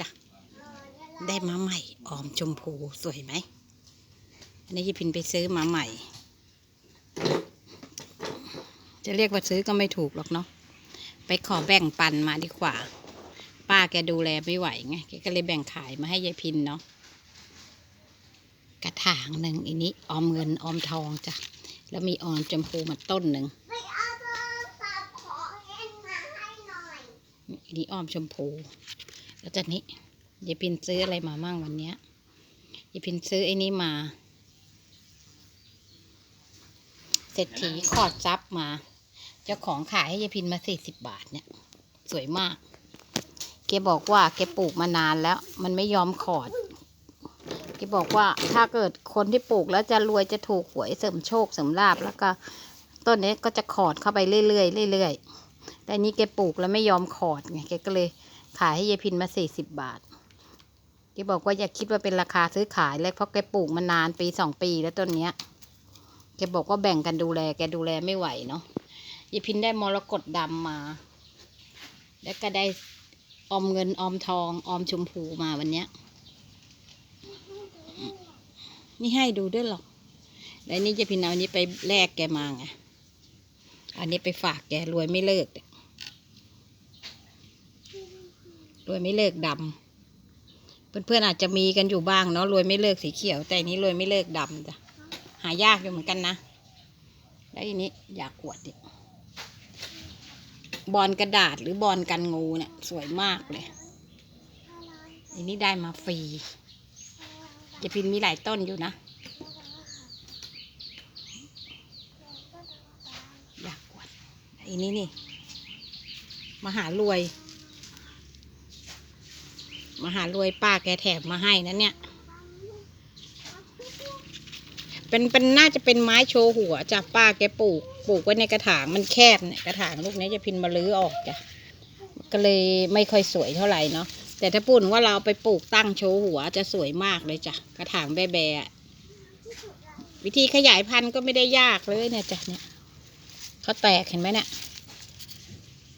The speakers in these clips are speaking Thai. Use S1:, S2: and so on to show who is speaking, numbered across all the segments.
S1: จ้ะ ได้มาใหม่ออมชมพูสวยไหม อันนี้ยายพินไปซื้อมาใหม่ จะเรียกว่าซื้อก็ไม่ถูกหรอกเนาะ ไปขอแบ่งปันมาดีกว่า ป้าแกดูแลไม่ไหวไง แกก็เลยแบ่งขายมาให้ยายพินเนาะ กระถางหนึ่งอันนี้ออมเงินออมทองจ้ะ แล้วมีออมชมพูมาต้นหนึ่ง
S2: ไปเอาโทรศัพท์ของเอ็นมาให้หน่อย
S1: อันนี้ออมชมพู แล้วจากนี้ยายพินซื้ออะไรมามั่งวันเนี้ยยายพินซื้อไอ้นี้มา เศรษฐีขอดซับมา เจ้าของขายให้ยายพินมาสี่สิบบาทเนี่ย สวยมาก แกบอกว่าแกปลูกมานานแล้ว มันไม่ยอมขอดแกบอกว่าถ้าเกิดคนที่ปลูกแล้วจะรวยจะถูกหวยเสริมโชคเสริมลาบแล้วก็ต้นนี้ก็จะขอดเข้าไปเรื่อยๆเรื่อยๆ แต่อันนี้แกปลูกแล้วไม่ยอมขอดไงแกก็เลยขายให้ยายพินมาสี่สิบบาทแกบอกว่าอย่าคิดว่าเป็นราคาซื้อขายเลยเพราะแกปลูกมานานปีสองปีแล้วต้นเนี้ยแกบอกว่าแบ่งกันดูแล แกดูแลไม่ไหวเนาะยายพินได้มรกตดำมา แล้วก็ได้ออมเงินออมทองออมชมพูมาวันเนี้ยนี่ให้ดูด้วยหรอก แล้วนี่ยายพินเอาอันนี้ไปแลกแกมาไง อันนี้ไปฝากแกรวยไม่เลิกเนี่ย รวยไม่เลิกดำเพื่อนๆอาจจะมีกันอยู่บ้างเนาะรวยไม่เลิกสีเขียว แต่อันนี้รวยไม่เลิกดำจ้ะหายากอยู่เหมือนกันนะ แล้วอันนี้อยากอวดดิบอลกระดาษหรือบอลกันงูเนี่ย สวยมากเลยอันนี้ได้มาฟรีจะพินมีหลายต้นอยู่นะ อยากอวดอันนี้นี่มหารวย มหารวยป้าแกแถมมาให้นะเนี่ย เป็นเป็นน่าจะเป็นไม้โชว์หัวจากป้าแกปลูกปลูกไว้ในกระถางมันแคบเนี่ยกระถางลูกนี้จะพินมาลื้อออกจ้ะก็เลยไม่ค่อยสวยเท่าไหร่เนาะแต่ถ้าพูดถึงว่าเราไปปลูกตั้งโชว์หัวจะสวยมากเลยจ้ะกระถางแบะๆอะวิธีขยายพันธุ์ก็ไม่ได้ยากเลยเนี่ยจ้ะเนี่ยเขาแตกเห็นไหมเนี่ย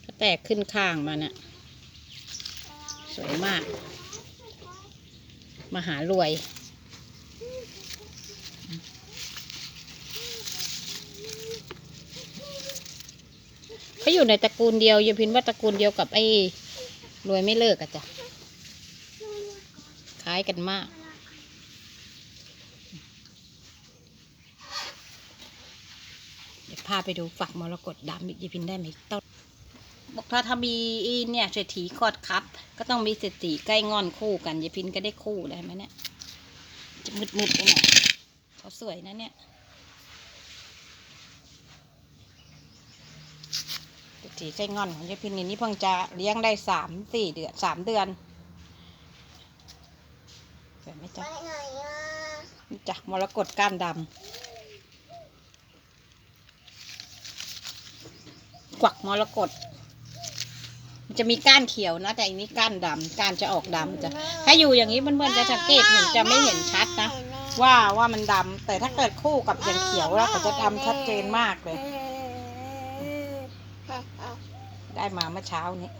S1: เขาแตกขึ้นข้างมาเนี่ย สวยมาก มหารวย เขาอยู่ในตระกูลเดียวย่าพินว่าตระกูลเดียวกับไอ้รวยไม่เลิกอะจ้ะ คล้ายกันมาก เดี๋ยวพาไปดูฝักมรกตดำอีกยายพินได้ไหมต้น บอกถ้าถ้ามีอีเนี่ยเศรษฐีคอดคัดก็ต้องมีเศรษฐีใกล้งอนคู่กันยายพินก็ได้คู่ได้ไหมเนี่ยจะมืดๆไปหน่อยเขาสวยนะเนี่ยเศรษฐีใกล้งอนของยายพินนี่นี่เพิ่งจะเลี้ยงได้สามสี่เดือนสามเดือนสวยไหมจ๊ะ
S2: ไหนอะ
S1: นี่จ้ะมรกตก้านดำกวักมรกต มันจะมีก้านเขียวนะ แต่อันนี้ก้านดำก้านจะออกดำจ้ะถ้าอยู่อย่างนี้เพื่อนๆจะสังเกตเห็นจะไม่เห็นชัดนะ ว่าว่ามันดำแต่ถ้าเกิดคู่กับอย่างเขียวแล้วก็จะดำชัดเจนมากเลย ได้มาเมื่อเช้านี้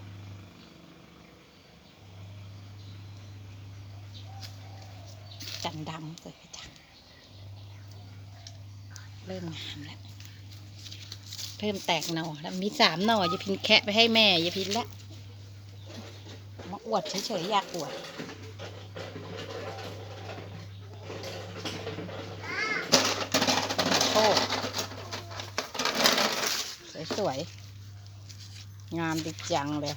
S1: จันดำสวยจังเริ่มงามแล้ว เริ่มแตกหน่อแล้วมีสามหน่ออย่าพินแคะไปให้แม่ยาพินละมาอวดเฉยๆอยากอวดโอ้สวยๆงามดีจังเลย